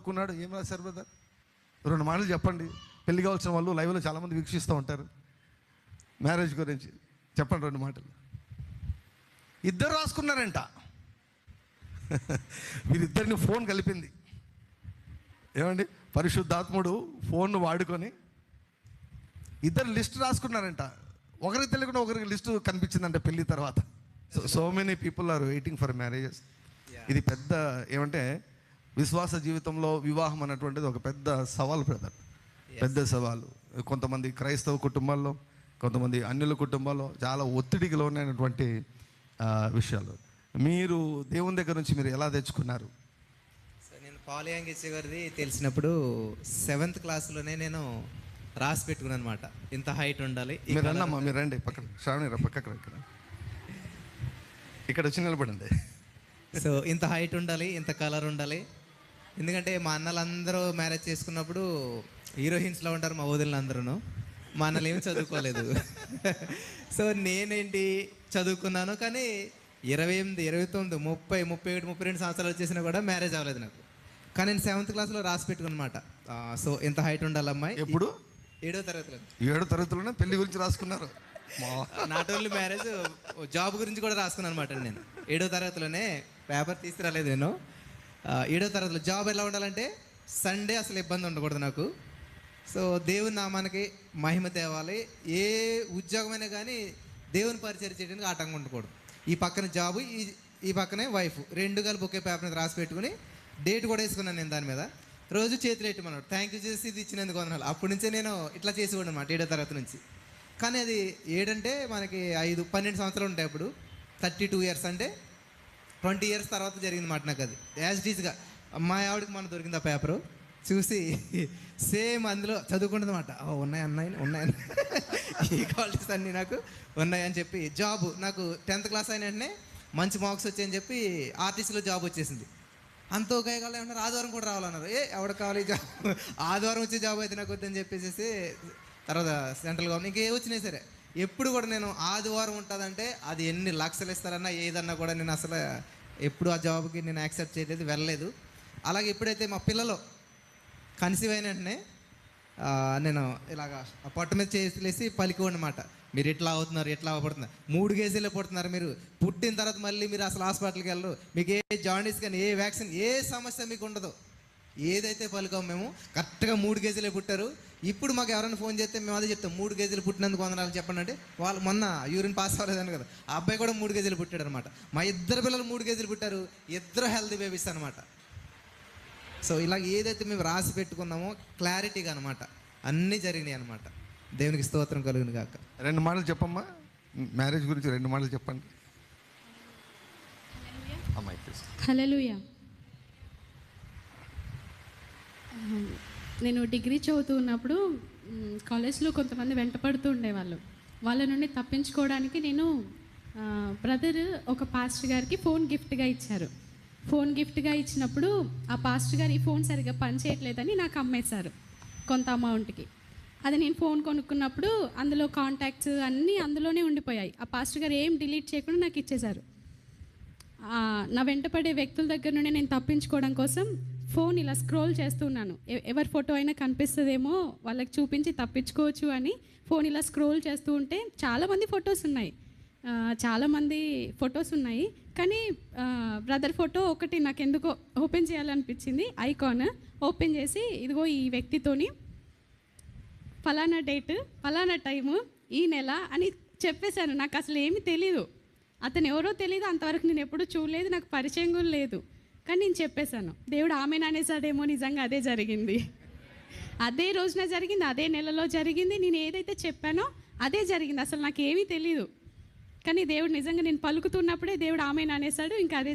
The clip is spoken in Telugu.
కోరుకున్నాడు? ఏం రాశారు బ్రదర్ రెండు మాటలు చెప్పండి. పెళ్ళి కావాల్సిన వాళ్ళు లైవ్లో చాలామంది వీక్షిస్తూ ఉంటారు. మ్యారేజ్ గురించి చెప్పండి రెండు మాటలు. ఇద్దరు రాసుకున్నారంట. వీరిద్దరిని ఫోన్ కలిపింది. ఏమండి? పరిశుద్ధాత్ముడు ఫోన్ వాడుకొని ఇద్దరు లిస్ట్ రాసుకున్నారంట. ఒకరికి తెలియకుండా ఒకరికి లిస్టు కనిపించిందంట పెళ్ళి తర్వాత. So so many people are waiting for marriages ఇది పెద్ద ఏమంటే విశ్వాస జీవితంలో వివాహం అన్నటువంటిది ఒక పెద్ద సవాల్ బ్రదర్. పెద్ద సవాలు. కొంతమంది క్రైస్తవ కుటుంబాల్లో కొంతమంది అన్యుల కుటుంబాల్లో చాలా ఒత్తిడికి లోనైనటువంటి విషయాలు. మీరు దేవుని దగ్గర నుంచి మీరు ఎలా తెచ్చుకున్నారు? సో నేను పాలియాంగిచ్చే గారిది తెలిసినప్పుడు సెవెంత్ క్లాస్లోనే నేను రాసి పెట్టుకున్నాను అనమాట ఇంత హైట్ ఉండాలి మీరు రండమ్మా మీరు రండి పక్కన. శ్రావణి ఇక్కడ. ఇక్కడ వచ్చి నిలబడండి. సో ఇంత హైట్ ఉండాలి ఇంత కలర్ ఉండాలి. ఎందుకంటే మా అన్నలందరూ మ్యారేజ్ చేసుకున్నప్పుడు హీరోయిన్స్లో ఉంటారు మా వదిలిన అందరూ మా అన్నలు ఏమి చదువుకోలేదు. సో నేనేంటి చదువుకున్నాను కానీ ఇరవై ఎనిమిది ఇరవై తొమ్మిది ముప్పై ముప్పై ఒకటి ముప్పై రెండు సంవత్సరాలు వచ్చేసినా కూడా మ్యారేజ్ అవ్వలేదు నాకు. కానీ నేను సెవెంత్ క్లాస్లో రాసి పెట్టుకున్నమాట. సో ఇంత హైట్ ఉండాలి అమ్మాయి? ఎప్పుడు? ఏడో తరగతిలో. ఏడు తరగతిలోనే పెళ్ళి గురించి రాసుకున్నారు. నాట్ ఓన్లీ మ్యారేజ్ జాబ్ గురించి కూడా రాసుకున్నాను అనమాట నేను. ఏడో తరగతిలోనే పేపర్ తీసుకురాలేదు నేను. ఏడో తరగతిలో జాబ్ ఎలా ఉండాలంటే సండే అసలు ఇబ్బంది ఉండకూడదు నాకు. సో దేవుని నామానికి మహిమ తేవాలి. ఏ ఉద్యోగమైనా కానీ దేవుని పరిచయం చేయడానికి ఆటంకం ఉండకూడదు. ఈ పక్కన జాబు ఈ ఈ పక్కనే వైఫ్ రెండు కలిపి ఒకే పేపర్ మీద రాసి పెట్టుకుని డేట్ కూడా వేసుకున్నాను నేను దాని మీద. రోజు చేతులు ఎట్టమన్నాడు. థ్యాంక్ యూ చేసి ఇది ఇచ్చినందుకు వందనాలు. అప్పటి నుంచే నేను ఇట్లా చేసేవాడు అనమాట ఏడో తరగతి నుంచి. కానీ అది ఏడంటే మనకి ఐదు పన్నెండు సంవత్సరాలు ఉంటాయి అప్పుడు. థర్టీ టూ ఇయర్స్ అంటే ట్వంటీ ఇయర్స్ తర్వాత జరిగింది మాట నాకు అది యాజ్ టీజ్గా మా ఆవిడకి మన దొరికింది ఆ పేపరు చూసి సేమ్ అందులో చదువుకుంటుందన్నమాట. ఓ ఉన్నాయి అన్నాయి ఉన్నాయి ఈ క్వాలిటీస్ అన్నీ నాకు ఉన్నాయని చెప్పి జాబ్ నాకు టెన్త్ క్లాస్ అయిన వెంటనే మంచి మార్క్స్ వచ్చాయని చెప్పి ఆర్టీసీలో జాబ్ వచ్చేసింది. అంత ఒక ఏమన్నారు ఆదివారం కూడా రావాలన్నారు. ఏ ఎవడ కావాలి జాబ్ ఆదివారం వచ్చే జాబ్ అయితే నాకు వద్దని చెప్పేసి తర్వాత సెంట్రల్ గవర్నమెంట్ ఇంకే వచ్చినాయి సరే ఎప్పుడు కూడా నేను ఆదివారం ఉంటుందంటే అది ఎన్ని లక్షలు ఇస్తారన్నా ఏదన్నా కూడా నేను అసలు ఎప్పుడు ఆ జాబ్కి నేను యాక్సెప్ట్ చేయలేదు వెళ్ళలేదు. అలాగే ఎప్పుడైతే మా పిల్లలు కన్సీవ్ అయిన వెంటనే నేను ఇలాగా పొట్ట మీద చేసి పలికి అనమాట మీరు ఎట్లా అవుతున్నారు ఎట్లా అవ్వబడుతున్నారు మూడు కేజీలు పుడుతున్నారు మీరు. పుట్టిన తర్వాత మళ్ళీ మీరు అసలు హాస్పిటల్కి వెళ్ళరు. మీకు ఏ జాండీస్ కానీ ఏ వ్యాక్సిన్ ఏ సమస్య మీకు ఉండదు. ఏదైతే పలికాం మేము కరెక్ట్గా మూడు కేజీలే పుట్టారు. ఇప్పుడు మాకు ఎవరైనా ఫోన్ చేస్తే మేము అదే చెప్తాం మూడు కేజీలు పుట్టినందుకు వందనాలు చెప్పండి అంటే వాళ్ళు మొన్న యూరిన్ పాస్ అవ్వలేదని కదా. ఆ అబ్బాయి కూడా మూడు కేజీలు పుట్టాడు అనమాట మా ఇద్దరు పిల్లలు మూడు కేజీలు పుట్టారు ఇద్దరు హెల్తీ బేబీస్ అనమాట సో ఇలా ఏదైతే మేము రాసి పెట్టుకున్నామో క్లారిటీగా అనమాట అన్నీ జరిగినాయి అనమాట దేవునికి స్తోత్రం కలుగును గాక. రెండు మాటలు చెప్పమ్మా. మ్యారేజ్ గురించి రెండు మాటలు చెప్పండి. అమ్మాయి please. నేను డిగ్రీ చదువుతూ ఉన్నప్పుడు కాలేజ్లో కొంతమంది వెంటపడుతూ ఉండేవాళ్ళు వాళ్ళ నుండి తప్పించుకోవడానికి నేను బ్రదర్ ఒక పాస్టర్ గారికి ఫోన్ గిఫ్ట్గా ఇచ్చారు. ఫోన్ గిఫ్ట్గా ఇచ్చినప్పుడు ఆ పాస్టర్ గారు ఈ ఫోన్ సరిగ్గా పనిచేయట్లేదని నాకు అమ్మేశారు కొంత అమౌంట్కి అది నేను ఫోన్ కొనుక్కున్నప్పుడు అందులో కాంటాక్ట్స్ అన్నీ అందులోనే ఉండిపోయాయి. ఆ పాస్టర్ గారు ఏం డిలీట్ చేయకుండా నాకు ఇచ్చేశారు. నా వెంటపడే వ్యక్తుల దగ్గర నుండి నేను తప్పించుకోవడం కోసం ఫోన్ ఇలా స్క్రోల్ చేస్తున్నాను. ఎవరి ఫోటో అయినా కనిపిస్తుందేమో వాళ్ళకి చూపించి తప్పించుకోవచ్చు అని ఫోన్ ఇలా స్క్రోల్ చేస్తూ ఉంటే చాలామంది ఫొటోస్ ఉన్నాయి. చాలామంది ఫొటోస్ ఉన్నాయి. కానీ బ్రదర్ ఫోటో ఒకటి నాకు ఎందుకో ఓపెన్ చేయాలనిపించింది. ఐకాన్ ఓపెన్ చేసి ఇదిగో ఈ వ్యక్తితోని ఫలానా డేట్ ఫలానా టైము ఈ నెల అని చెప్పేశాను. నాకు అసలు ఏమీ తెలీదు. అతను ఎవరో తెలియదు అంతవరకు నేను ఎప్పుడూ చూడలేదు. నాకు పరిచయం కూడా లేదు. కానీ నేను చెప్పేశాను దేవుడు ఆమె అనేసాడేమో నిజంగా అదే జరిగింది. అదే రోజున జరిగింది అదే నెలలో జరిగింది నేను ఏదైతే చెప్పానో అదే జరిగింది అసలు నాకు ఏమీ తెలియదు కానీ దేవుడు నిజంగా నేను పలుకుతున్నప్పుడే దేవుడు ఆమె అనేసాడు ఇంకా అదే